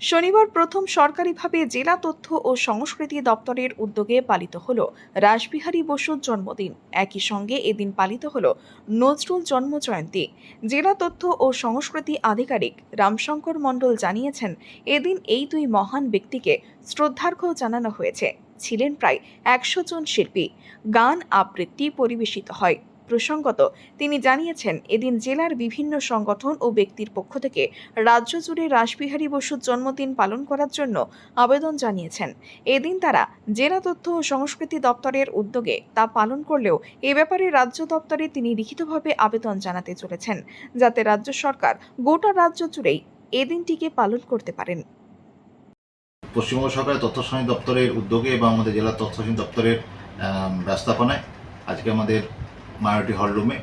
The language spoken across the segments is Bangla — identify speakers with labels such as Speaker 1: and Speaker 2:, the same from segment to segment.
Speaker 1: শনিবার প্রথম সরকারিভাবে জেলা তথ্য ও সংস্কৃতি দপ্তরের উদ্যোগে পালিত হল রাসবিহারী বসুর জন্মদিন। একই সঙ্গে এদিন পালিত হল নজরুল জন্মজয়ন্তী। জেলা তথ্য ও সংস্কৃতি আধিকারিক রামশঙ্কর মণ্ডল জানিয়েছেন, এদিন এই দুই মহান ব্যক্তিকে শ্রদ্ধার্ঘ জানানো হয়েছে। ছিলেন প্রায় একশো জন শিল্পী। গান আবৃত্তি পরিবেশিত হয়। প্রসঙ্গত, তিনি জানিয়েছেন, এদিন জেলার বিভিন্ন সংগঠন ও ব্যক্তির পক্ষ থেকে রাজ্য জুড়ে রাসবিহারী বসুর জন্মদিন পালন করার জন্য আবেদন জানিয়েছেন। এদিন তারা জেলা তথ্য ও সংস্কৃতি দপ্তরের উদ্যোগে তা পালন করলেও এ ব্যাপারে রাজ্য দপ্তরে তিনি লিখিতভাবে আবেদন জানাতে চলেছেন, যাতে রাজ্য সরকার গোটা রাজ্য জুড়েই এ দিনটিকে পালন করতে পারেন।
Speaker 2: পশ্চিমবঙ্গ সরকারের তথ্য দপ্তরের উদ্যোগে এবং আমাদের জেলা তথ্য দপ্তরের ব্যবস্থাপনায় আজকে আমাদের মায়োরিটি হল রুমে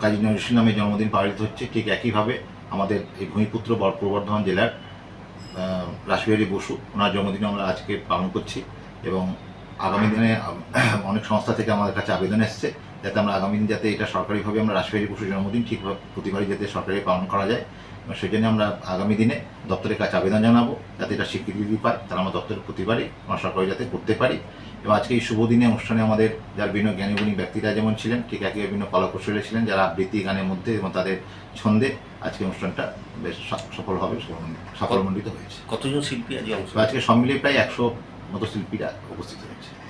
Speaker 2: কাজী নজরুল ইসলামের জন্মদিন পালিত হচ্ছে, ঠিক একইভাবে আমাদের এই ভূমিপুত্র পূর্ব বর্ধমান জেলার রাসবিহারী বসু, ওনার জন্মদিন আমরা আজকে পালন করছি এবং আগামী দিনে অনেক সংস্থা থেকে আমাদের কাছে আবেদন এসছে। যাতে আমরা আগামী দিন যাতে এটা সরকারিভাবে আমরা রাসবিহারী পশু জন্মদিন ঠিকভাবে প্রতিবারই যাতে সরকারি পালন করা যায়। এবং সেই জন্য আমরা আগামী দিনে দপ্তরের কাছে আবেদন জানাব যাতে এটা স্বীকৃতি পায় তারা আমরা দপ্তরের প্রতিবারই আমরা সরকারি যাতে করতে পারি। এবং আজকে এই শুভ দিনে অনুষ্ঠানে আমাদের যার বিভিন্ন জ্ঞানীগুণী ব্যক্তিরা যেমন ছিলেন ঠিক একই বিভিন্ন কলাকুশলী ছিলেন যারা আবৃত্তি গানের মধ্যে এবং তাদের ছন্দে আজকে অনুষ্ঠানটা বেশ স- সফলভাবে সফলমণ্ডিত হয়েছে।
Speaker 3: কতজন শিল্পী আজ
Speaker 2: আজকে সব মিলিয়ে প্রায় একশো মতো শিল্পীরা উপস্থিত হয়েছে।